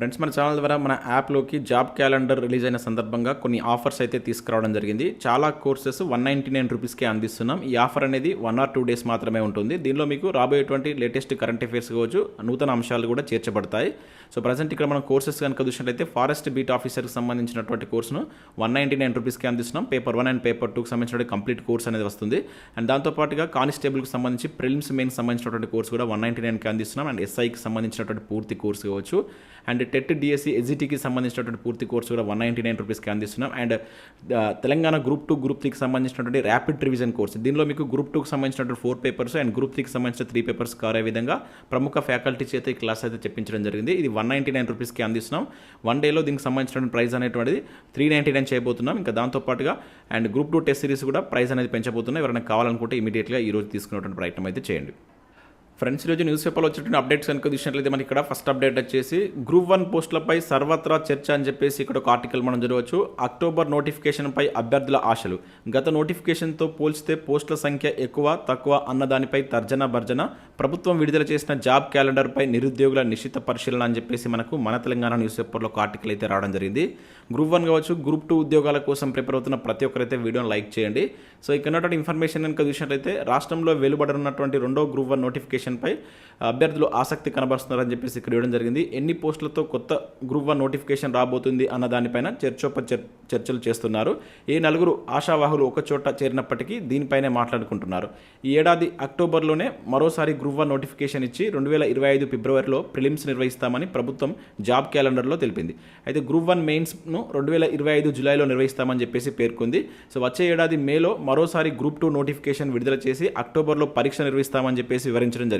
Friends మన channel ద్వారా మన యాప్లోకి జాబ్ క్యాలెండర్ రిలీజ్ అయిన సందర్భంగా కొన్ని ఆఫర్స్ అయితే తీసుకురావడం జరిగింది. చాలా కోర్సెస్ వన్ నైంటీ నైన్ రూపీస్కే అందిస్తున్నాం. ఈ ఆఫర్ అనేది వన్ ఆర్ టూ డేస్ మాత్రమే ఉంటుంది. దీనిలో మీకు రాబోయేటువంటి లేటెస్ట్ కరెంట్ అఫేర్స్ కావచ్చు నూతన అంశాలు కూడా చేర్చబడతాయి. సో ప్రజెంట్ ఇక్కడ మనం కోర్సెస్ కనుక చూసినట్లయితే ఫారెస్ట్ బీట్ ఆఫీసర్కి సంబంధించినటువంటి కోర్సును వన్ నైంటీ నైన్ రూపీస్కి అందిస్తున్నాం. పేపర్ వన్ అండ్ పేపర్ టూకి సంబంధించిన కంప్లీట్ కోర్స్ అనేది వస్తుంది. అండ్ దాంతోపాటుగా కానిస్టేబుల్కి సంబంధించి ప్రిలిమ్స్ మెయిన్ సంబంధించినటువంటి కోర్స్ కూడా వన్ నైంటీ నైన్కి అందిస్తున్నాం. అండ్ ఎస్ఐకి సంబంధించినటువంటి పూర్తి కోర్స్ కావచ్చు. అండ్ టెట్ డిఎస్సి ఎస్జిటికి సంబంధించినటువంటి పూర్తి కోర్సు కూడా వన్ నైంటీ నైన్ రూపీస్కి అందిస్తున్నాం. And Telangana group two group త్రీకి సంబంధించినటువంటి ర్యాపిడ్ రివిజన్ కోర్స్. దీనిలో మీకు గ్రూప్ టూకి సంబంధించినటువంటి ఫోర్ పేపర్స్ అండ్ గ్రూప్ త్రీకి సంబంధించిన త్రీ పేపర్స్ కారే విధంగా ప్రముఖ ఫ్యాకల్టీ చేత ఈ క్లాస్ అయితే చెప్పించడం జరిగింది. ఇది వన్ నైంటీ నైన్ రూపీస్కి అందిస్తున్నాం. వన్ డేలో దీనికి సంబంధించినటువంటి ప్రైస్ అనేటువంటిది త్రీ నైంటీ నైన్ చేయబోతున్నాం. ఇంకా దాంతోపాటుగా and group two test series కూడా ప్రైస్ అనేది పెంచబోతున్నాం ఎవరైనా కావాలనుకుంటే ఇమీడియట్గా ఈ రోజు తీసుకునేటువంటి ప్రయత్నం అయితే చేయండి. ఫ్రెండ్స్ ఈరోజు న్యూస్ పేపర్లో వచ్చినటువంటి అప్డేట్స్ కనుక చూసినట్లయితే మనకి ఇక్కడ ఫస్ట్ అప్డేట్ వచ్చేసి గ్రూప్ వన్ పోస్టులపై సర్వత్రా చర్చ అని చెప్పేసి ఇక్కడ ఒక ఆర్టికల్ మనం చూడవచ్చు అక్టోబర్ నోటిఫికేషన్పై అభ్యర్థుల ఆశలు. గత నోటిఫికేషన్తో పోల్చితే పోస్టుల సంఖ్య ఎక్కువ తక్కువ అన్న దానిపై తర్జన భర్జన. ప్రభుత్వం విడుదల చేసిన జాబ్ క్యాలెండర్పై నిరుద్యోగుల నిశ్చిత పరిశీలన అని చెప్పేసి మనకు మన తెలంగాణ న్యూస్ పేపర్లో ఒక ఆర్టికల్ అయితే రావడం జరిగింది. గ్రూప్ వన్ కావచ్చు గ్రూప్ టూ ఉద్యోగాల కోసం ప్రిపేర్ అవుతున్న ప్రతి ఒక్కరైతే వీడియోని లైక్ చేయండి. సో ఇక్కడ ఇన్ఫర్మేషన్ కనుక చూసినట్లయితే రాష్ట్రంలో వెలువడనున్నటువంటి రెండో గ్రూప్ వన్ నోటిఫికేషన్ పై అభ్యర్థులు ఆసక్తి కనబరుస్తున్నారని చెప్పేసి ఇక్కడ ఇవ్వడం జరిగింది. ఎన్ని పోస్టులతో కొత్త గ్రూప్ వన్ నోటిఫికేషన్ రాబోతుంది అన్న దానిపైన చర్చోప చర్చలు చేస్తున్నారు. ఏ నలుగురు ఆశావాహులు ఒకచోట చేరినప్పటికీ దీనిపైనే మాట్లాడుకుంటున్నారు. ఈ ఏడాది అక్టోబర్లోనే మరోసారి గ్రూప్ వన్ నోటిఫికేషన్ ఇచ్చి రెండు వేల ఇరవై ఐదు ఫిబ్రవరిలో ప్రిలిమ్స్ నిర్వహిస్తామని ప్రభుత్వం జాబ్ క్యాలెండర్లో తెలిపింది. అయితే గ్రూప్ వన్ మెయిన్స్ను రెండు వేల ఇరవై ఐదు జూలైలో నిర్వహిస్తామని చెప్పేసి పేర్కొంది. సో వచ్చే ఏడాది మేలో మరోసారి గ్రూప్ టూ నోటిఫికేషన్ విడుదల చేసి అక్టోబర్లో పరీక్ష నిర్వహిస్తామని చెప్పేసి వివరించడం జరిగింది.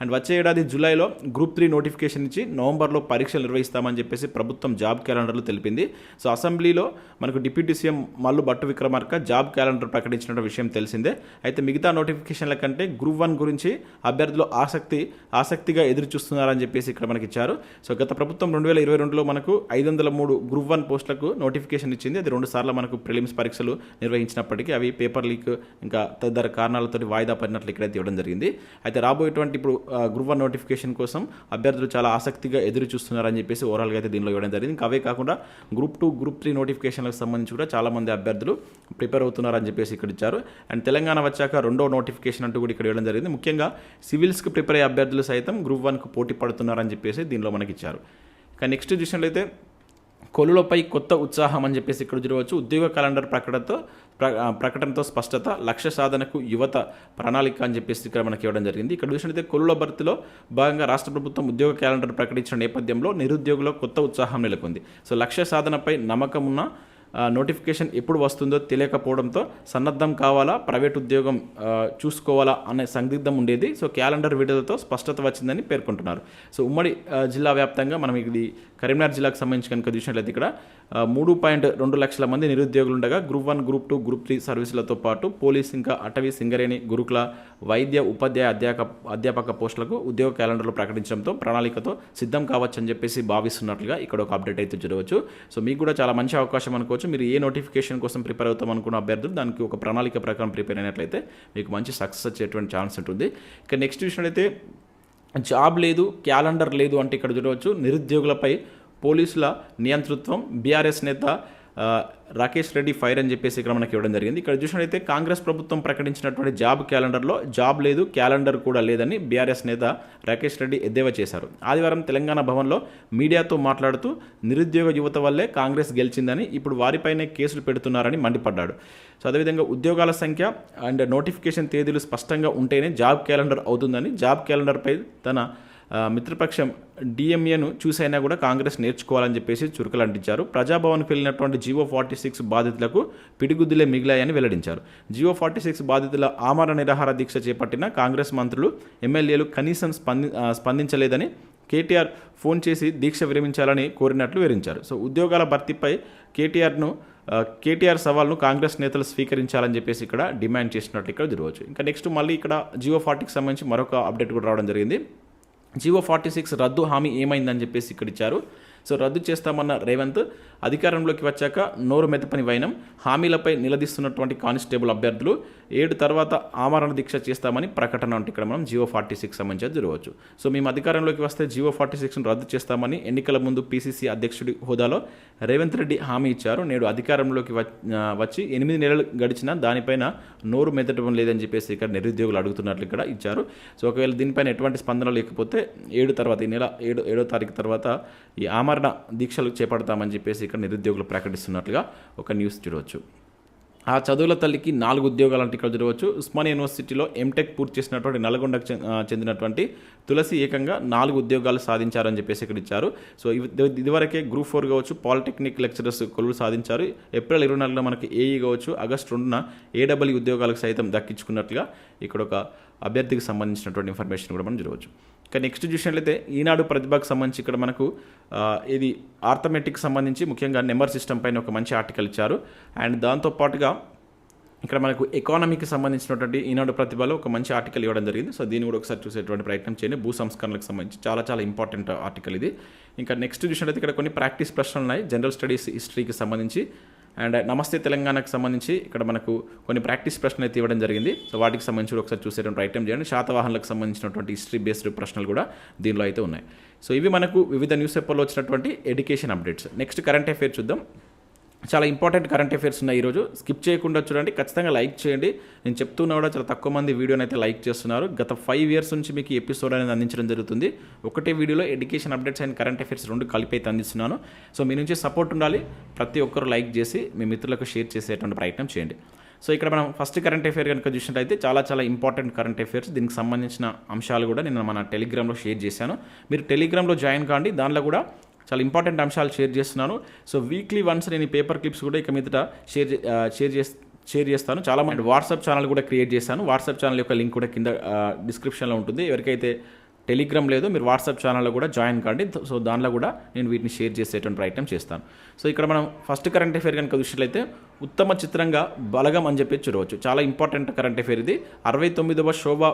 అండ్ వచ్చే ఏడాది జూలైలో గ్రూప్ త్రీ నోటిఫికేషన్ ఇచ్చి నవంబర్లో పరీక్షలు నిర్వహిస్తామని చెప్పేసి ప్రభుత్వం జాబ్ క్యాలెండర్లు తెలిపింది. సో అసెంబ్లీలో మనకు deputy CM Mallu Bhatti Vikramarka job calendar ప్రకటించిన విషయం తెలిసిందే. అయితే మిగతా నోటిఫికేషన్ల కంటే గ్రూప్ వన్ గురించి అభ్యర్థులు ఆసక్తి ఆసక్తిగా ఎదురు చూస్తున్నారని చెప్పేసి ఇక్కడ మనకి ఇచ్చారు. సో గత ప్రభుత్వం రెండు వేల ఇరవై రెండులో మనకు ఐదు వందల మూడు గ్రూప్ వన్ పోస్టులకు నోటిఫికేషన్ ఇచ్చింది. అది రెండు సార్లు మనకు ప్రిలిమ్స్ పరీక్షలు నిర్వహించినప్పటికీ అవి పేపర్ లీక్ ఇంకా తదితర కారణాలతో వాయిదా పడినట్లు ఇక్కడైతే ఇవ్వడం జరిగింది. అయితే రాబోయే ఉన్నటువంటి ఇప్పుడు గ్రూప్ వన్ నోటిఫికేషన్ కోసం అభ్యర్థులు చాలా ఆసక్తిగా ఎదురు చూస్తున్నారని చెప్పేసి ఓవరాల్గా అయితే దీనిలో ఇవ్వడం జరిగింది. ఇంకా అవే కాకుండా గ్రూప్ టూ గ్రూప్ త్రీ నోటిఫికేషన్లకు సంబంధించి కూడా చాలామంది అభ్యర్థులు ప్రిపేర్ అవుతున్నారని చెప్పేసి ఇక్కడ ఇచ్చారు. అండ్ తెలంగాణ వచ్చాక రెండో నోటిఫికేషన్ అంటూ కూడా ఇక్కడ ఇవ్వడం జరిగింది. ముఖ్యంగా సివిల్స్కి ప్రిపేర్ అయ్యే అభ్యర్థులు సైతం గ్రూప్ వన్కు పోటీ పడుతున్నారని చెప్పేసి దీనిలో మనకి ఇచ్చారు. కానీ నెక్స్ట్ చూసినట్లయితే కొలులపై కొత్త ఉత్సాహం అని చెప్పేసి ఇక్కడ చూడవచ్చు. ఉద్యోగ క్యాలెండర్ ప్రకటనతో ప్ర ప్రకటనతో స్పష్టత లక్ష్య సాధనకు యువత ప్రణాళిక అని చెప్పేసి ఇక్కడ మనకి ఇవ్వడం జరిగింది. ఇక్కడ చూసినట్లయితే కొలుల భర్తీలో భాగంగా రాష్ట్ర ప్రభుత్వం ఉద్యోగ క్యాలెండర్ ప్రకటించిన నేపథ్యంలో నిరుద్యోగుల కొత్త ఉత్సాహం నెలకొంది. సో లక్ష్య సాధనపై నమ్మకం ఉన్న నోటిఫికేషన్ ఎప్పుడు వస్తుందో తెలియకపోవడంతో సన్నద్ధం కావాలా ప్రైవేట్ ఉద్యోగం చూసుకోవాలా అనే సందిగ్ధం ఉండేది. సో క్యాలెండర్ విడుదలతో స్పష్టత వచ్చిందని పేర్కొంటున్నారు. సో ఉమ్మడి జిల్లా వ్యాప్తంగా మనం ఇది కరీంనగర్ జిల్లాకు సంబంధించి కనుక చూసినట్లయితే ఇక్కడ మూడు పాయింట్ రెండు లక్షల మంది నిరుద్యోగులు ఉండగా group one group two group three సర్వీసులతో పాటు పోలీస్ ఇంకా అటవీ సింగరేణి గురుకుల వైద్య ఉపాధ్యాయ అధ్యాపక అధ్యాపక పోస్టులకు ఉద్యోగ క్యాలెండర్లు ప్రకటించడంతో ప్రణాళికతో సిద్ధం కావచ్చు అని చెప్పేసి భావిస్తున్నట్లుగా ఇక్కడ ఒక అప్డేట్ అయితే చూడవచ్చు. సో మీకు కూడా చాలా మంచి అవకాశం అనుకోవచ్చు. మీరు ఏ నోటిఫికేషన్ కోసం ప్రిపేర్ అవుతాం అనుకున్న అభ్యర్థులు దానికి ఒక ప్రణాళిక ప్రకారం ప్రిపేర్ అయినట్లయితే మీకు మంచి సక్సెస్ వచ్చేటువంటి ఛాన్స్ ఉంటుంది. ఇక నెక్స్ట్ అయితే జాబ్ లేదు క్యాలెండర్ లేదు అంటే ఇక్కడ చూడవచ్చు. నిరుద్యోగులపై పోలీసుల నియంతృత్వం బీఆర్ఎస్ నేత రాకేష్ రెడ్డి ఫైర్ అని చెప్పేసి ఇక్కడ మనకి ఇవ్వడం జరిగింది. ఇక్కడ చూసినట్లయితే కాంగ్రెస్ ప్రభుత్వం ప్రకటించినటువంటి జాబ్ క్యాలెండర్లో జాబ్ లేదు క్యాలెండర్ కూడా లేదని బీఆర్ఎస్ నేత రాకేష్ రెడ్డి ఎద్దేవా చేశారు. ఆదివారం తెలంగాణ భవన్లో మీడియాతో మాట్లాడుతూ నిరుద్యోగ యువత వల్లే కాంగ్రెస్ గెలిచిందని ఇప్పుడు వారిపైనే కేసులు పెడుతున్నారని మండిపడ్డాడు. సో అదేవిధంగా ఉద్యోగాల సంఖ్య అండ్ నోటిఫికేషన్ తేదీలు స్పష్టంగా ఉంటేనే జాబ్ క్యాలెండర్ అవుతుందని జాబ్ క్యాలెండర్పై తన మిత్రపక్షం డిఎంఏను చూసైనా కూడా కాంగ్రెస్ నేర్చుకోవాలని చెప్పేసి చురుకలు అంటించారు ప్రజాభవన్కి వెళ్ళినటువంటి జియో ఫార్టీ సిక్స్ బాధితులకు పిడిగుద్దులే మిగిలాయని వెల్లడించారు. జియో ఫార్టీ సిక్స్ బాధితుల ఆమరణ నిరాహార దీక్ష చేపట్టిన కాంగ్రెస్ మంత్రులు ఎమ్మెల్యేలు కనీసం స్పంది స్పందించలేదని కేటీఆర్ ఫోన్ చేసి దీక్ష విరమించాలని కోరినట్లు వివరించారు. సో ఉద్యోగాల భర్తీపై కేటీఆర్ను కేటీఆర్ సవాల్ను కాంగ్రెస్ నేతలు స్వీకరించాలని చెప్పేసి ఇక్కడ డిమాండ్ చేసినట్టు ఇక్కడ జరగవచ్చు ఇంకా నెక్స్ట్ మళ్ళీ ఇక్కడ జియో ఫార్టీకి సంబంధించి మరొక అప్డేట్ కూడా రావడం జరిగింది. జివో ఫార్టీ సిక్స్ రద్దు హామీ ఏమైందని చెప్పేసి ఇక్కడ ఇచ్చారు సో రద్దు చేస్తామన్న రేవంత్ అధికారంలోకి వచ్చాక నోరు మెదపని వైనం హామీలపై నిలదీస్తున్నటువంటి కానిస్టేబుల్ అభ్యర్థులు ఏడు తర్వాత ఆమరణ దీక్ష చేస్తామని ప్రకటన అంటే ఇక్కడ మనం జియో ఫార్టీ సిక్స్ సంబంధించి జరగవచ్చు సో మేము అధికారంలోకి వస్తే జియో ఫార్టీ సిక్స్ను రద్దు చేస్తామని ఎన్నికల ముందు పీసీసీ అధ్యక్షుడి హోదాలో రేవంత్ రెడ్డి హామీ ఇచ్చారు. నేడు అధికారంలోకి వ- వచ్చి ఎనిమిది నెలలు గడిచినా దానిపైన నోరు మెదటం లేదని చెప్పేసి ఇక్కడ నిరుద్యోగులు అడుగుతున్నట్లు ఇక్కడ ఇచ్చారు. సో ఒకవేళ దీనిపైన ఎటువంటి స్పందన లేకపోతే ఏడు తర్వాత ఈ నెల ఏడు ఏడో తారీఖు తర్వాత ఈ ఆమరణ దీక్షలు చేపడతామని చెప్పేసి ఇక్కడ నిరుద్యోగులు ప్రకటిస్తున్నట్లుగా ఒక న్యూస్ చూడవచ్చు. ఆ చదువుల తల్లికి నాలుగు ఉద్యోగాలు అంటే ఇక్కడ చూడవచ్చు ఉస్మానియా యూనివర్సిటీలో ఎంటెక్ పూర్తి చేసినటువంటి నల్గొండకు చెందినటువంటి తులసి ఏకంగా నాలుగు ఉద్యోగాలు సాధించారని చెప్పేసి ఇక్కడ ఇచ్చారు. సో ఇదివరకే గ్రూప్ ఫోర్ కావచ్చు పాలిటెక్నిక్ లెక్చరర్స్ కొలువు సాధించారు. ఏప్రిల్ ఇరవై నాలుగులో మనకి ఏఈ కావచ్చు ఆగస్టు రెండున ఏడబ్ల్యూ ఉద్యోగాలకు సైతం దక్కించుకున్నట్లుగా ఇక్కడ ఒక అభ్యర్థికి సంబంధించినటువంటి ఇన్ఫర్మేషన్ కూడా మనం చూడవచ్చు. ఇక నెక్స్ట్ చూసినట్లయితే ఈనాడు ప్రతిభకు సంబంధించి ఇక్కడ మనకు ఇది ఆర్థమెటిక్ సంబంధించి ముఖ్యంగా నెంబర్ సిస్టమ్ పైన ఒక మంచి ఆర్టికల్ ఇచ్చారు. అండ్ దాంతోపాటుగా ఇక్కడ మనకు ఎకానమీకి సంబంధించినటువంటి ఈనాడు ప్రతిభలో ఒక మంచి ఆర్టికల్ ఇవ్వడం జరిగింది. సో దీన్ని కూడా ఒకసారి చూసేటువంటి ప్రయత్నం చేయండి. భూ సంస్కరణలకు సంబంధించి చాలా చాలా ఇంపార్టెంట్ ఆర్టికల్ ఇది. ఇంకా నెక్స్ట్ చూసినట్లయితే ఇక్కడ కొన్ని ప్రాక్టీస్ ప్రశ్నలు ఉన్నాయి. జనరల్ స్టడీస్ హిస్టరీకి సంబంధించి అండ్ నమస్తే తెలంగాణకు సంబంధించి ఇక్కడ మనకు కొన్ని ప్రాక్టీస్ ప్రశ్నలు అయితే ఇవ్వడం జరిగింది. సో వాటికి సంబంధించి కూడా ఒకసారి చూసేటువంటి ఐటమ్ చేయండి శాతవాహనులకు సంబంధించినటువంటి హిస్టరీ బేస్డ్ ప్రశ్నలు కూడా దీనిలో అయితే ఉన్నాయి. సో ఇవి మనకు వివిధ న్యూస్ పేపర్లో వచ్చినటువంటి education updates next current affair చూద్దాం. చాలా ఇంపార్టెంట్ కరెంట్ అఫైర్స్ ఉన్నాయి ఈరోజు. స్కిప్ చేయకుండా చూడండి. ఖచ్చితంగా లైక్ చేయండి. నేను చెప్తున్నా కూడా చాలా తక్కువ మంది వీడియోని అయితే లైక్ చేస్తున్నారు. గత ఫైవ్ ఇయర్స్ నుంచి మీకు ఎపిసోడ్ అనేది అందించడం జరుగుతుంది. ఒకటే వీడియోలో education updates and current affairs రెండు కలిపి అయితే అందిస్తున్నాను. సో మీ నుంచి సపోర్ట్ ఉండాలి. ప్రతి ఒక్కరు లైక్ చేసి మీ మిత్రులకు షేర్ చేసేటువంటి ప్రయత్నం చేయండి. సో ఇక్కడ మనం ఫస్ట్ కరెంట్ అఫైర్ కనుక చూసినట్టయితే చాలా చాలా ఇంపార్టెంట్ కరెంట్ అఫైర్స్ దీనికి సంబంధించిన అంశాలు కూడా నేను మన టెలిగ్రామ్లో షేర్ చేశాను. మీరు టెలిగ్రామ్లో జాయిన్ కాండి. దానిలో కూడా చాలా ఇంపార్టెంట్ అంశాలు షేర్ చేస్తున్నాను. సో వీక్లీ వన్స్ నేను పేపర్ క్లిప్స్ కూడా ఇక మీదట షేర్ చే- షేర్ చేస్ షేర్ చేస్తాను. చాలా మంది వాట్సాప్ ఛానల్ కూడా క్రియేట్ చేశాను. వాట్సాప్ ఛానల్ యొక్క లింక్ కూడా కింద డిస్క్రిప్షన్లో ఉంటుంది. ఎవరికైతే టెలిగ్రామ్ లేదు మీరు వాట్సాప్ ఛానల్లో కూడా జాయిన్ కాండి. సో దానిలో కూడా నేను వీటిని షేర్ చేసేటువంటి ప్రయత్నం చేస్తాను. సో ఇక్కడ మనం ఫస్ట్ కరెంట్ అఫేర్ కనుక చూసినట్లయితే ఉత్తమ చిత్రంగా బలగం అని చెప్పి చూడవచ్చు. చాలా ఇంపార్టెంట్ కరెంట్ అఫేర్ ఇది. అరవై తొమ్మిదవ శోభా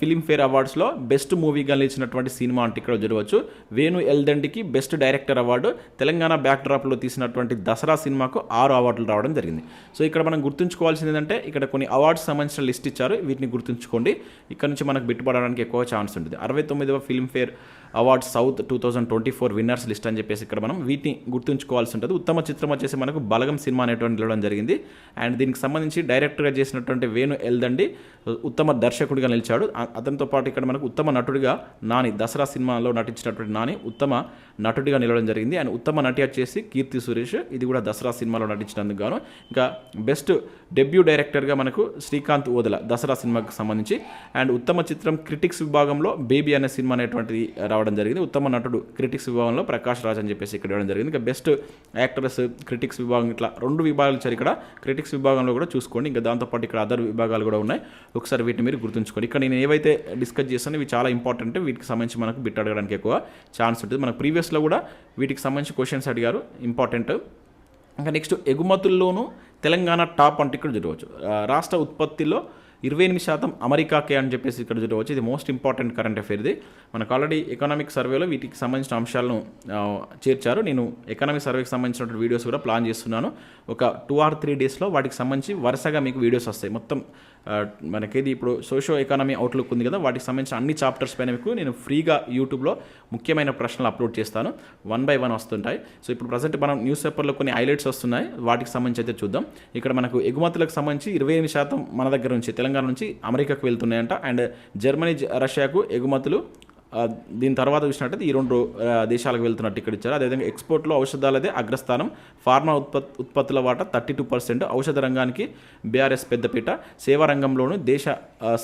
ఫిలింఫేర్ అవార్డ్స్లో బెస్ట్ మూవీగా నిలిచినటువంటి సినిమా అంటే ఇక్కడ చూడవచ్చు. వేణు ఎల్దండికి బెస్ట్ డైరెక్టర్ అవార్డు తెలంగాణ బ్యాక్డ్రాప్లో తీసినటువంటి దసరా సినిమాకు ఆరు అవార్డులు రావడం జరిగింది. సో ఇక్కడ మనం గుర్తుంచుకోవాల్సింది ఏంటంటే ఇక్కడ కొన్ని అవార్డ్స్ సంబంధించిన లిస్ట్ ఇచ్చారు. వీటిని గుర్తుంచుకోండి. ఇక్కడ నుంచి మనకు బిట్టుపడడానికి ఎక్కువ ఛాన్స్ ఉంటుంది. అరవై తొమ్మిదవ Filmfare awards south two thousand twenty four winners list అని చెప్పేసి ఇక్కడ మనం వీటిని గుర్తుంచుకోవాల్సి ఉంటుంది. ఉత్తమ చిత్రం వచ్చేసి మనకు బలగం సినిమా అనేటువంటి జరిగింది. అండ్ దీనికి సంబంధించి డైరెక్టర్గా చేసినటువంటి వేణు ఎల్దండి ఉత్తమ దర్శకుడిగా నిలిచాడు. అతనితో పాటు ఇక్కడ మనకు ఉత్తమ నటుడిగా నాని దసరా సినిమాలో నటించినటువంటి నాని ఉత్తమ నటుడిగా నిలవడం జరిగింది. అండ్ ఉత్తమ నటి వచ్చేసి కీర్తి సురేష్ ఇది కూడా దసరా సినిమాలో నటించినందుకు గాను. ఇంకా బెస్ట్ డెబ్యూ డైరెక్టర్గా మనకు శ్రీకాంత్ ఓదల దసరా సినిమాకి సంబంధించి. అండ్ ఉత్తమ చిత్రం క్రిటిక్స్ విభాగంలో బేబీ అనే సినిమా అనేటువంటిది రావడం జరిగింది. ఉత్తమ నటుడు క్రిటిక్స్ విభాగంలో ప్రకాష్ రాజ్ అని చెప్పేసి ఇక్కడ ఇవ్వడం జరిగింది. ఇంకా బెస్ట్ యాక్టర్స్ క్రిటిక్స్ విభాగం ఇట్లా రెండు విభాగాలు ఒకసారి ఇక్కడ క్రిటిక్స్ విభాగంలో కూడా చూసుకోండి. ఇంకా దాంతోపాటు ఇక్కడ అదర్ విభాగాలు కూడా ఉన్నాయి. ఒకసారి వీటిని మీరు గుర్తుంచుకోండి. ఇక్కడ నేను ఏవైతే డిస్కస్ చేస్తానో ఇవి చాలా ఇంపార్టెంట్ వీటికి సంబంధించి మనకు బిట్ అడగడానికి ఎక్కువ ఛాన్స్ ఉంటుంది. మనకు ప్రీవియస్లో కూడా వీటికి సంబంధించి క్వశ్చన్స్ అడిగారు. ఇంపార్టెంట్. ఇంకా నెక్స్ట్ ఎగుమతుల్లోనూ తెలంగాణ టాప్ అంటే ఇక్కడ చూడవచ్చు. రాష్ట్ర ఉత్పత్తిలో ఇరవై ఎనిమిది శాతం అమెరికాకే అని చెప్పేసి ఇక్కడ చూడవచ్చు. ఇది మోస్ట్ ఇంపార్టెంట్ కరెంట్ అఫేర్ ఇది. మనకు ఆల్రెడీ ఎకనామిక్ సర్వేలో వీటికి సంబంధించిన అంశాలను చేర్చారు. నేను ఎకనామిక్ సర్వేకి సంబంధించినటువంటి వీడియోస్ కూడా ప్లాన్ చేస్తున్నాను. ఒక టూ ఆర్ త్రీ డేస్లో వాటికి సంబంధించి వరుసగా మీకు వీడియోస్ వస్తాయి. మొత్తం మనకేది ఇప్పుడు సోషో ఎకానమీ అవుట్లుక్ ఉంది కదా వాటికి సంబంధించిన అన్ని చాప్టర్స్ పైన మీకు నేను ఫ్రీగా యూట్యూబ్లో ముఖ్యమైన ప్రశ్నలు అప్లోడ్ చేస్తాను. వన్ బై వన్ వస్తుంటాయి. సో ఇప్పుడు ప్రజెంట్ మనం న్యూస్ పేపర్లో కొన్ని హైలైట్స్ వస్తున్నాయి. వాటికి సంబంధించి అయితే చూద్దాం. ఇక్కడ మనకు ఎగుమతులకు సంబంధించి ఇరవై ఎనిమిది శాతం మన దగ్గర నుంచి తెలంగాణ నుంచి అమెరికాకు వెళ్తున్నాయంట. అండ్ జర్మనీ రష్యాకు ఎగుమతులు దీని తర్వాత చూసినట్టయితే ఈ రెండు దేశాలకు వెళ్తున్నట్టు ఇక్కడ ఇచ్చారు. అదేవిధంగా ఎక్స్పోర్ట్లో ఔషధాలదే అగ్రస్థానం. ఫార్మా ఉత్పత్ ఉత్పత్తుల వాటా థర్టీ టూ పర్సెంట్. ఔషధ రంగానికి బీఆర్ఎస్ పెద్దపీట. సేవా రంగంలోనూ దేశ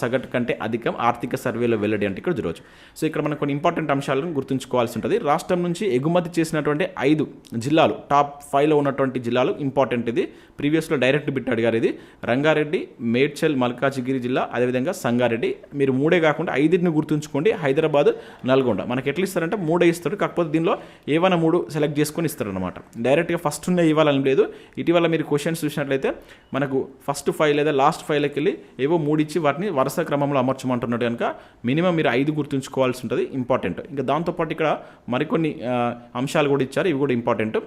సగటు కంటే అధికం ఆర్థిక సర్వేలో వెల్లడి అంటే ఇక్కడ చూడవచ్చు. సో ఇక్కడ మనం కొన్ని ఇంపార్టెంట్ అంశాలను గుర్తుంచుకోవాల్సి ఉంటుంది. రాష్ట్రం నుంచి ఎగుమతి చేసినటువంటి ఐదు జిల్లాలు టాప్ ఫైవ్లో ఉన్నటువంటి జిల్లాలు ఇంపార్టెంట్ ఇది. ప్రీవియస్లో డైరెక్ట్ బిట్ అడిగారు ఇది. రంగారెడ్డి మేడ్చల్ మల్కాజిగిరి జిల్లా అదేవిధంగా సంగారెడ్డి. మీరు మూడే కాకుండా ఐదుని గుర్తుంచుకోండి. హైదరాబాద్ నల్గొండ. మనకి ఎట్లా ఇస్తారంటే మూడే ఇస్తారు కాకపోతే దీనిలో ఏవైనా మూడు సెలెక్ట్ చేసుకొని ఇస్తారనమాట డైరెక్ట్గా ఫస్ట్ ఉన్న ఇవ్వాలని లేదు. ఇటీవల మీరు క్వశ్చన్స్ చూసినట్లయితే మనకు ఫస్ట్ ఫైవ్ లేదా లాస్ట్ ఫైవ్లోకి వెళ్ళి ఏవో మూడు ఇచ్చి వాటిని వరుస క్రమంలో అమర్చమంటున్నాడు కనుక మినిమం మీరు ఐదు గుర్తుంచుకోవాల్సి ఉంటుంది ఇంపార్టెంట్ ఇంకా దాంతోపాటు ఇక్కడ మరికొన్ని అంశాలు కూడా ఇచ్చారు ఇవి కూడా ఇంపార్టెంట్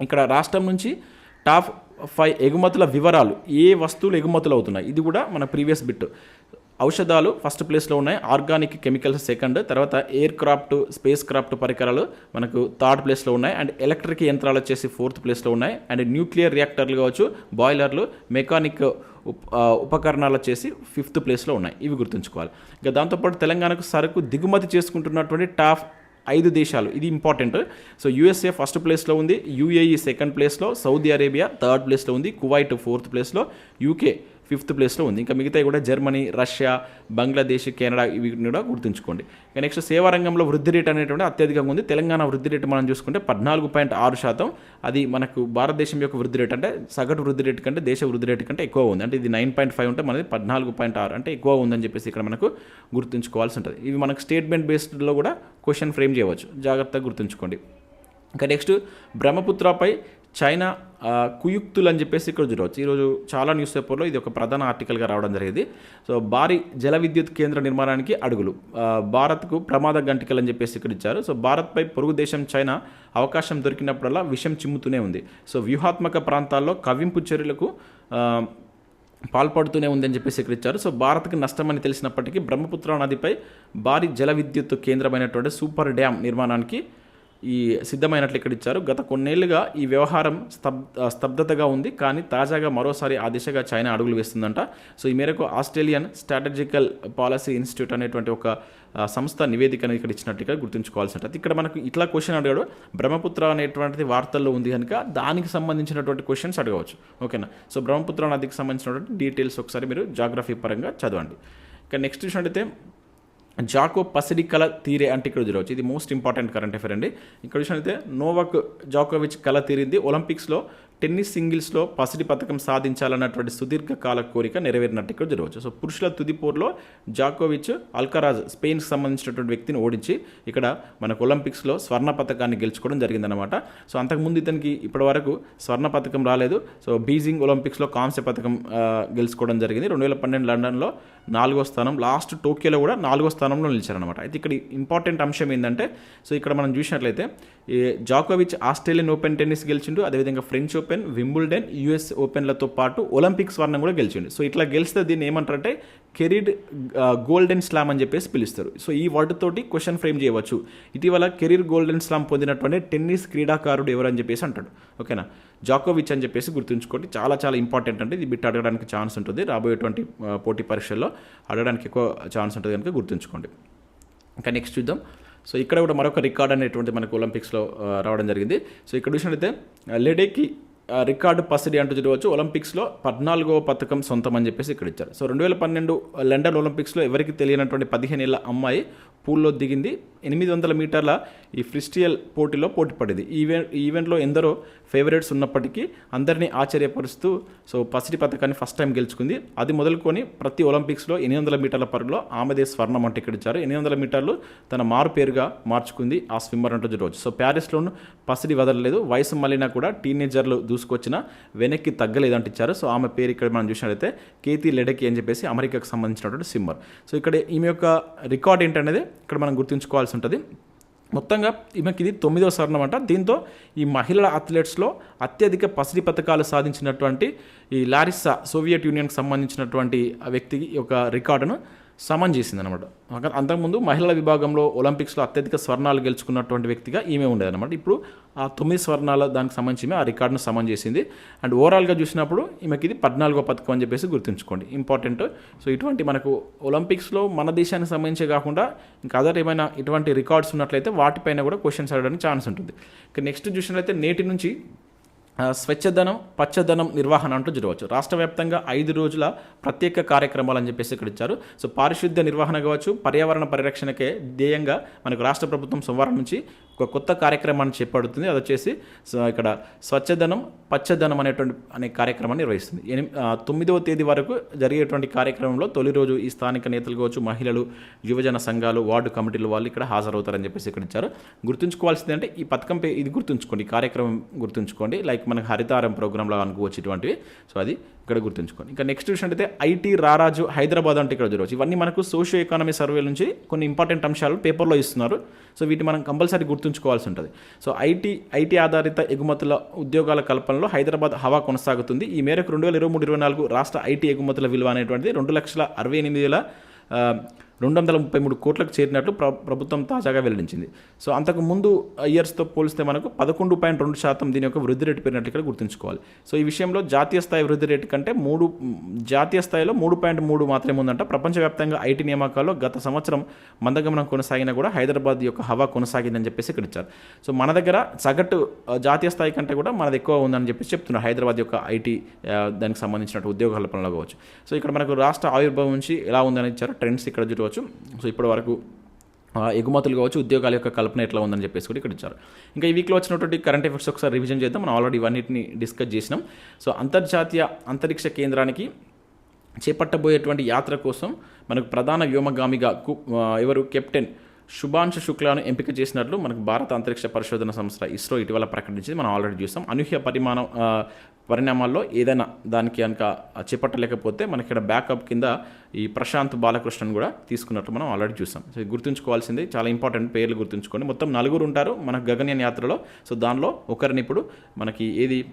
ఇక్కడ రాష్ట్రం నుంచి టాప్ ఫైవ్ ఎగుమతుల వివరాలు ఏ వస్తువులు ఎగుమతులు అవుతున్నాయి ఇది కూడా మన ప్రీవియస్ బిట్ ఔషధాలు ఫస్ట్ ప్లేస్లో ఉన్నాయి. Organic chemicals second. తర్వాత ఎయిర్ క్రాఫ్ట్ స్పేస్ క్రాఫ్ట్ పరికరాలు మనకు థర్డ్ ప్లేస్లో ఉన్నాయి. అండ్ ఎలక్ట్రిక్ యంత్రాలు వచ్చేసి ఫోర్త్ ప్లేస్లో ఉన్నాయి. అండ్ న్యూక్లియర్ రియాక్టర్లు కావచ్చు బాయిలర్లు మెకానిక్ ఉపకరణాలు వచ్చేసి ఫిఫ్త్ ప్లేస్లో ఉన్నాయి. ఇవి గుర్తుంచుకోవాలి. ఇంకా దాంతోపాటు తెలంగాణకు సరుకు దిగుమతి చేసుకుంటున్నటువంటి టాప్ ఐదు దేశాలు. ఇది ఇంపార్టెంట్. సో యూఎస్ఏ ఫస్ట్ ప్లేస్లో ఉంది. యూఏఈ సెకండ్ ప్లేస్లో. సౌదీ అరేబియా థర్డ్ ప్లేస్లో ఉంది. కువైట్ ఫోర్త్ ప్లేస్లో. యూకే ఫిఫ్త్ ప్లేస్లో ఉంది. ఇంకా మిగతాయి కూడా జర్మనీ రష్యా బంగ్లాదేశ్ కెనడా ఇవి కూడా గుర్తుంచుకోండి. ఇంకా నెక్స్ట్ సేవా రంగంలో వృద్ధి రేట్ అనేటువంటి అత్యధికంగా ఉంది. తెలంగాణ వృద్ధి రేటు మనం చూసుకుంటే పద్నాలుగు పాయింట్ ఆరు శాతం. అది మనకు భారతదేశం యొక్క వృద్ధి రేట్ అంటే సగటు వృద్ధి రేటు కంటే దేశ వృద్ధి రేటు కంటే ఎక్కువ ఉంది. అంటే ఇది నైన్ పాయింట్ ఫైవ్ ఉంటే మనది పద్నాలుగు పాయింట్ ఆరు అంటే ఎక్కువ ఉందని చెప్పేసి ఇక్కడ మనకు గుర్తుంచుకోవాల్సి ఉంటుంది. ఇవి మనకు స్టేట్మెంట్ బేస్డ్లో కూడా క్వశ్చన్ ఫ్రేమ్ చేయవచ్చు. జాగ్రత్తగా గుర్తుంచుకోండి. ఇంకా నెక్స్ట్ బ్రహ్మపుత్రపై చైనా కుయుక్తులు అని చెప్పేసి ఇక్కడ చూడవచ్చు. ఈరోజు చాలా న్యూస్ పేపర్లో ఇది ఒక ప్రధాన ఆర్టికల్గా రావడం జరిగింది. సో భారీ జల విద్యుత్ కేంద్ర నిర్మాణానికి అడుగులు. భారత్కు ప్రమాద గంటికలు అని చెప్పేసి ఇక్కడ ఇచ్చారు. సో భారత్పై పొరుగు దేశం చైనా అవకాశం దొరికినప్పుడల్లా విషం చిమ్ముతూనే ఉంది. సో వ్యూహాత్మక ప్రాంతాల్లో కవింపు చర్యలకు పాల్పడుతూనే ఉందని చెప్పేసి ఇక్కడ ఇచ్చారు. సో భారత్కి నష్టమని తెలిసినప్పటికీ బ్రహ్మపుత్ర నదిపై భారీ జల విద్యుత్ కేంద్రమైనటువంటి సూపర్ డ్యామ్ నిర్మాణానికి ఈ సిద్ధమైనట్లు ఇక్కడ ఇచ్చారు. గత కొన్నేళ్ళుగా ఈ వ్యవహారం స్తబ్ స్తబ్దతగా ఉంది. కానీ తాజాగా మరోసారి ఆ దిశగా చైనా అడుగులు వేస్తుందంట. సో ఈ మేరకు ఆస్ట్రేలియన్ స్ట్రాటజికల్ పాలసీ ఇన్స్టిట్యూట్ అనేటువంటి ఒక సంస్థ నివేదికను ఇక్కడ ఇచ్చినట్టు ఇక్కడ గుర్తుంచుకోవాల్సి ఉంటుంది ఇక్కడ మనకు ఇట్లా క్వశ్చన్ అడిగాడు. బ్రహ్మపుత్ర అనేటువంటిది వార్తల్లో ఉంది కనుక దానికి సంబంధించినటువంటి క్వశ్చన్స్ అడగవచ్చు. ఓకేనా? సో బ్రహ్మపుత్ర నదికి సంబంధించినటువంటి డీటెయిల్స్ ఒకసారి మీరు జాగ్రఫీ పరంగా చదవండి. ఇక నెక్స్ట్ చూసినట్టయితే జాకో పసిడి కల తీరే అంటే ఇక్కడ చూడవచ్చు. ఇది మోస్ట్ ఇంపార్టెంట్ కరెంట్ అఫేర్ అండి. ఇక్కడ చూసినట్లయితే నోవాక్ జాకోవిచ్ కల తీరింది. ఒలింపిక్స్లో టెన్నిస్ సింగిల్స్లో పసిడి పథకం సాధించాలన్నటువంటి సుదీర్ఘ కాల కోరిక నెరవేరినట్టు ఇక్కడ జరగవచ్చు. సో పురుషుల తుదిపోర్లో జాకోవిచ్ అల్కరాజ్ స్పెయిన్కి సంబంధించినటువంటి వ్యక్తిని ఓడించి ఇక్కడ మనకు ఒలింపిక్స్లో స్వర్ణ పథకాన్ని గెలుచుకోవడం జరిగిందనమాట సో అంతకుముందు ఇతనికి ఇప్పటివరకు స్వర్ణ పథకం రాలేదు. సో బీజింగ్ ఒలింపిక్స్లో కాంస్య పథకం గెలుచుకోవడం జరిగింది. రెండు వేల పన్నెండు లండన్లో నాలుగో స్థానం లాస్ట్ టోక్యోలో కూడా నాలుగో స్థానంలో నిలిచారనమాట అయితే ఇక్కడ ఇంపార్టెంట్ అంశం ఏంటంటే సో ఇక్కడ మనం చూసినట్లయితే ఈ జాకోవిచ్ ఆస్ట్రేలియన్ ఓపెన్ టెన్నిస్ గెలిచిండు అదేవిధంగా ఫ్రెంచ్ ఓపెన్ వింబుల్డెన్ యుఎస్ ఓపెన్లతో పాటు ఒలింపిక్ స్వర్ణం కూడా గెలిచిండు. సో ఇట్లా గెలిస్తే దీన్ని ఏమంటారంటే కెరీర్ గోల్డెన్ స్లామ్ అని చెప్పేసి పిలుస్తారు. సో ఈ వర్డ్ తోటి క్వశ్చన్ ఫ్రేమ్ చేయవచ్చు. ఇటీవల కెరీర్ గోల్డెన్ స్లామ్ పొందినటువంటి టెన్నిస్ క్రీడాకారుడు ఎవరు అని చెప్పేసి అంటాడు. ఓకేనా? జాకోవిచ్ అని చెప్పేసి గుర్తుంచుకోండి. చాలా చాలా ఇంపార్టెంట్ అంటే ఇది బిట్ అడగడానికి ఛాన్స్ ఉంటుంది. రాబోయేటువంటి పోటీ పరీక్షల్లో అడగడానికి ఎక్కువ ఛాన్స్ ఉంటుంది కనుక గుర్తుంచుకోండి. ఇంకా నెక్స్ట్ చూద్దాం. సో ఇక్కడ కూడా మరొక రికార్డ్ అనేటువంటి మనకు ఒలింపిక్స్లో రావడం జరిగింది. సో ఇక్కడ చూసినట్లయితే లెడేకి రికార్డు పసిడి అంటూ చూడవచ్చు. ఒలింపిక్స్లో పద్నాలుగో పథకం సొంతం అని చెప్పేసి ఇక్కడ ఇచ్చారు సో రెండు వేల పన్నెండు లండన్ ఒలింపిక్స్లో ఎవరికి తెలియనటువంటి పదిహేను ఏళ్ళ అమ్మాయి పూల్లో దిగింది. ఎనిమిది వందల మీటర్ల ఈ ఫ్రిస్టియల్ పోటీలో పోటీ పడింది. ఈవెంట్ ఈ ఈవెంట్లో ఎందరో ఫేవరెట్స్ ఉన్నప్పటికీ అందరినీ ఆశ్చర్యపరుస్తూ సో పసిడి పథకాన్ని ఫస్ట్ టైం గెలుచుకుంది. అది మొదలుకొని ప్రతి ఒలింపిక్స్లో ఎనిమిది వందల మీటర్ల పరుగులో ఆమెదే స్వర్ణం అంటే ఇచ్చారు. ఎనిమిది వందల మీటర్లు తన మారు పేరుగా మార్చుకుంది ఆ స్విమ్మర్ అంటే రోజు. సో ప్యారిస్లోను పసిడి వదలలేదు. వయసు మళ్ళినా కూడా టీనేజర్లు దూసుకొచ్చిన వెనక్కి తగ్గలేదంటే ఇచ్చారు. సో ఆమె పేరు ఇక్కడ మనం చూసినట్లయితే కేతి లెడకి అని చెప్పేసి అమెరికాకు సంబంధించినటువంటి స్విమ్మర్. సో ఇక్కడ ఈమె యొక్క రికార్డ్ ఏంటనేది ఇక్కడ మనం గుర్తుంచుకోవాల్సి ఉంటుంది. మొత్తంగా ఈమెకి ఇది తొమ్మిదవ స్వర్ణం అంట. దీంతో ఈ మహిళల అథ్లెట్స్లో అత్యధిక పసిడి పథకాలు సాధించినటువంటి ఈ లారిస్సా సోవియట్ యూనియన్కి సంబంధించినటువంటి వ్యక్తి వ్యక్తికి ఒక రికార్డును సమన్ చేసింది అనమాట అంతకుముందు మహిళల విభాగంలో ఒలింపిక్స్లో అత్యధిక స్వర్ణాలు గెలుచుకున్నటువంటి వ్యక్తిగా ఈమె ఉండేదన్నమాట ఇప్పుడు ఆ తొమ్మిది స్వర్ణాల దానికి సంబంధించి ఆ రికార్డును సమన్ చేసింది. అండ్ ఓవరాల్గా చూసినప్పుడు ఈమెకి ఇది పద్నాలుగో పథకం అని చెప్పేసి గుర్తుంచుకోండి. ఇంపార్టెంట్. సో ఇటువంటి మనకు ఒలింపిక్స్లో మన దేశానికి సంబంధించే కాకుండా ఇంకా అదర్ ఏమైనా ఇటువంటి రికార్డ్స్ ఉన్నట్లయితే వాటిపైన కూడా క్వశ్చన్స్ అడగడానికి ఛాన్స్ ఉంటుంది. ఇక నెక్స్ట్ చూసినట్లయితే నేటి నుంచి స్వచ్ఛధనం పచ్చదనం నిర్వహణ అంటూ జరగవచ్చు. రాష్ట్ర వ్యాప్తంగా ఐదు రోజుల ప్రత్యేక కార్యక్రమాలు అని చెప్పేసి ఇక్కడ ఇచ్చారు. సో పారిశుద్ధ్య నిర్వహణ కావచ్చు పర్యావరణ పరిరక్షణకే ధ్యేయంగా మనకు రాష్ట్ర ప్రభుత్వం సోమవారం నుంచి ఒక కొత్త కార్యక్రమాన్ని చేపడుతుంది. అది వచ్చేసి ఇక్కడ స్వచ్ఛధనం పచ్చదనం అనేటువంటి అనే కార్యక్రమాన్ని నిర్వహిస్తుంది. ఎనిమి తొమ్మిదవ తేదీ వరకు జరిగేటువంటి కార్యక్రమంలో తొలి రోజు ఈ స్థానిక నేతలు కావచ్చు మహిళలు యువజన సంఘాలు వార్డు కమిటీల వాళ్ళు ఇక్కడ హాజరవుతారని చెప్పేసి ఇక్కడ ఇచ్చారు. గుర్తుంచుకోవాల్సింది అంటే ఈ పథకం పే ఇది గుర్తుంచుకోండి కార్యక్రమం గుర్తుంచుకోండి. లైక్ మనకు హరితారం ప్రోగ్రాంలో అనుకోవచ్చు ఇటువంటివి సో అది ఇక్కడ గుర్తుంచుకోండి. ఇంకా నెక్స్ట్ విషయం అయితే ఐటీ రారాజు హైదరాబాద్ అంటే ఇక్కడ చూడవచ్చు. ఇవన్నీ మనకు సోషియో ఎకానమీ సర్వే నుంచి కొన్ని ఇంపార్టెంట్ అంశాలు పేపర్లో ఇస్తున్నారు. సో వీటిని మనం కంపల్సరీ గుర్తు గుర్తుంచుకోవాల్సి ఉంటుంది. సో ఐటీ ఐటీ ఆధారిత ఎగుమతుల ఉద్యోగాల కల్పనలో హైదరాబాద్ హవా కొనసాగుతుంది. ఈ మేరకు రెండు వేల ఇరవై మూడు ఇరవై నాలుగు రాష్ట్ర ఐటీ ఎగుమతుల విలువ అనేటువంటిది రెండు లక్షల అరవై ఎనిమిది వేల రెండు వందల ముప్పై మూడు కోట్లకు చేరినట్లు ప్ర ప్రభుత్వం తాజాగా వెల్లడించింది. సో అంతకు ముందు ఇయర్స్తో పోలిస్తే మనకు పదకొండు పాయింట్ రెండు శాతం దీని యొక్క వృద్ధి రేటు పెరిగినట్లు ఇక్కడ గుర్తుంచుకోవాలి. సో ఈ విషయంలో జాతీయ స్థాయి వృద్ధి రేటు కంటే మూడు జాతీయ స్థాయిలో మూడు పాయింట్ మూడు మాత్రమే ఉందంట. ప్రపంచవ్యాప్తంగా ఐటీ నియామకాల్లో గత సంవత్సరం మందగమనం కొనసాగినా కూడా హైదరాబాద్ యొక్క హవా కొనసాగిందని చెప్పేసి ఇక్కడ ఇచ్చారు. సో మన దగ్గర సగటు జాతీయ స్థాయి కంటే కూడా మనది ఎక్కువ ఉందని చెప్పేసి చెప్తున్నారు హైదరాబాద్ యొక్క ఐటీ దానికి సంబంధించినట్టు ఉద్యోగాల పనులు కావచ్చు. సో ఇక్కడ మనకు రాష్ట్ర ఆవిర్భావం నుంచి ఎలా ఉందని ఇచ్చారు ట్రెండ్స్ ఇక్కడ చూడవచ్చు సో ఇప్పటి వరకు ఎగుమతులు కావచ్చు ఉద్యోగాల యొక్క కల్పన ఎట్లా ఉందని చెప్పేసి కూడా ఇక్కడ ఇచ్చారు. ఇంకా ఈ వీక్లో వచ్చినటువంటి కరెంట్ ఎఫెక్ట్స్ ఒకసారి రివిజన్ చేద్దాం. మనం ఆల్రెడీ ఇవన్నిటిని డిస్కస్ చేసినాం. సో అంతర్జాతీయ అంతరిక్ష కేంద్రానికి చేపట్టబోయేటువంటి యాత్ర కోసం మనకు ప్రధాన వ్యోమగామిగా ఎవరు? కెప్టెన్ శుభాంశు శుక్లాను ఎంపిక చేసినట్లు మనకు భారత అంతరిక్ష పరిశోధన సంస్థ ఇస్రో ఇటీవల ప్రకటించింది. మనం ఆల్రెడీ చూసాం. అనూహ్య పరిమాణం పరిణామాల్లో ఏదైనా దానికి కనుక చేపట్టలేకపోతే మనకి ఇక్కడ బ్యాకప్ కింద ఈ ప్రశాంత్ బాలకృష్ణన్ కూడా తీసుకున్నట్లు మనం ఆల్రెడీ చూసాం. సో గుర్తుంచుకోవాల్సింది. చాలా ఇంపార్టెంట్ పేర్లు గుర్తుంచుకోండి. మొత్తం నలుగురు ఉంటారు మనకు గగనయాన్ యాత్రలో. సో దానిలో ఒకరిని ఇప్పుడు మనకి ఏది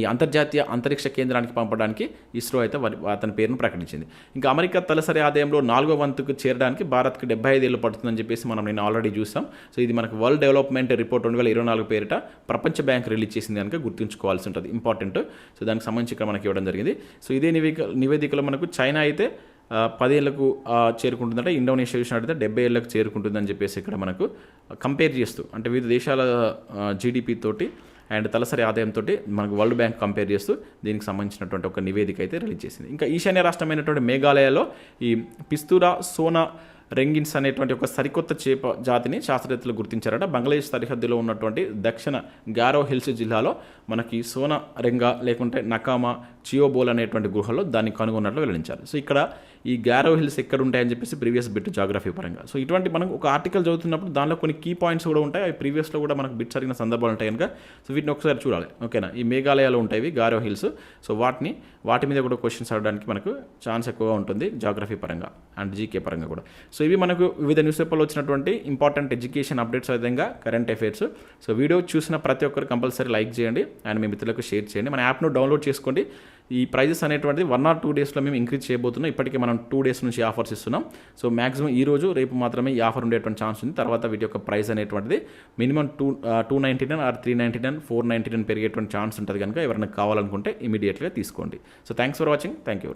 ఈ అంతర్జాతీయ అంతరిక్ష కేంద్రానికి పంపడానికి ఇస్రో అయితే వారి అతని పేరును ప్రకటించింది. ఇంకా అమెరికా తలసరి ఆదాయంలో నాలుగో వంతుకు చేరడానికి భారత్కి డెబ్బై ఐదు ఏళ్ళు పడుతుందని చెప్పేసి మనం నేను ఆల్రెడీ చూసాం. సో ఇది మనకు వరల్డ్ డెవలప్మెంట్ రిపోర్ట్ రెండు వేల ఇరవై నాలుగు పేరిట ప్రపంచ బ్యాంక్ రిలీజ్ చేసింది కనుక గుర్తుంచుకోవాల్సి ఉంటుంది. ఇంపార్టెంట్. సో దానికి సంబంధించి ఇక్కడ మనకి ఇవ్వడం జరిగింది. సో ఇదే నివేదిక నివేదికలో మనకు చైనా అయితే పదేళ్ళకు చేరుకుంటుందంటే. ఇండోనేషియా చూసినట్టయితే డెబ్బై ఏళ్ళకు చేరుకుంటుందని చెప్పేసి ఇక్కడ మనకు కంపేర్ చేస్తూ అంటే వివిధ దేశాల జీడిపి తోటి అండ్ తలసరి ఆదాయంతో మనకు వరల్డ్ బ్యాంక్ కంపేర్ చేస్తూ దీనికి సంబంధించినటువంటి ఒక నివేదిక అయితే రిలీజ్ చేసింది. ఇంకా ఈశాన్య రాష్ట్రమైనటువంటి మేఘాలయలో ఈ పిస్తూరా సోనా రెంగిన్స్ అనేటువంటి ఒక సరికొత్త చేప జాతిని శాస్త్రవేత్తలు గుర్తించారట. బంగ్లాదేశ్ సరిహద్దులో ఉన్నటువంటి దక్షిణ గారో హిల్స్ జిల్లాలో మనకి సోన రెంగ లేకుంటే నకామా చియోబోల్ అనేటువంటి గుహలో దాన్ని కనుగొన్నట్లు వెల్లడించారు. సో ఇక్కడ ఈ గారో హిల్స్ ఎక్కడ ఉంటాయని చెప్పేసి ప్రీవియస్ బిట్ జాగ్రఫీ పరంగా. సో ఇటువంటి మనం ఒక ఆర్టికల్ చదువుతున్నప్పుడు దానిలో కొన్ని కీ పాయింట్స్ కూడా ఉంటాయి. అవి ప్రీవియస్లో కూడా మనకు బిట్ సరిగిన సందర్భాలు ఉంటాయి కనుక. సో వీటిని ఒకసారి చూడాలి. ఓకేనా? ఈ మేఘాలయాలో ఉంటాయి గారో హిల్స్. సో వాటిని వాటి మీద కూడా క్వశ్చన్స్ అడగడానికి మనకు ఛాన్స్ ఎక్కువగా ఉంటుంది జాగ్రఫీ పరంగా అండ్ జీకే పరంగా కూడా. సో ఇవి మనకు వివిధ న్యూస్ పేపర్లో వచ్చినటువంటి ఇంపార్టెంట్ ఎడ్యుకేషన్ అప్డేట్స్ విధంగా కరెంట్ అఫైర్స్. సో వీడియో చూసిన ప్రతి ఒక్కరు కంపల్సరీ లైక్ చేయండి అండ్ మీ మిత్రులకు షేర్ చేయండి. మన యాప్ను డౌన్లోడ్ చేసుకోండి. ఈ ప్రైజెస్ అనేటువంటిది వన్ ఆర్ టూ డేస్లో మేము ఇంక్రీజ్ చేయబోతున్నాం. ఇప్పటికే మనం టూ డేస్ నుంచి ఆఫర్స్ ఇస్తున్నాం. సో మాక్సిమం ఈ రోజు రేపు మాత్రమే ఈ ఆఫర్ ఉండేటువంటి ఛాన్స్ ఉంది. తర్వాత వీటి యొక్క ప్రైస్ అనేటువంటిది minimum two two ninety nine or three ninety nine four ninety nine పెరిగేటువంటి ఛాన్స్ ఉంటుంది కనుక ఎవరైనా కావాలనుకుంటే ఇమీడియట్గా తీసుకోండి. So thanks for watching thank you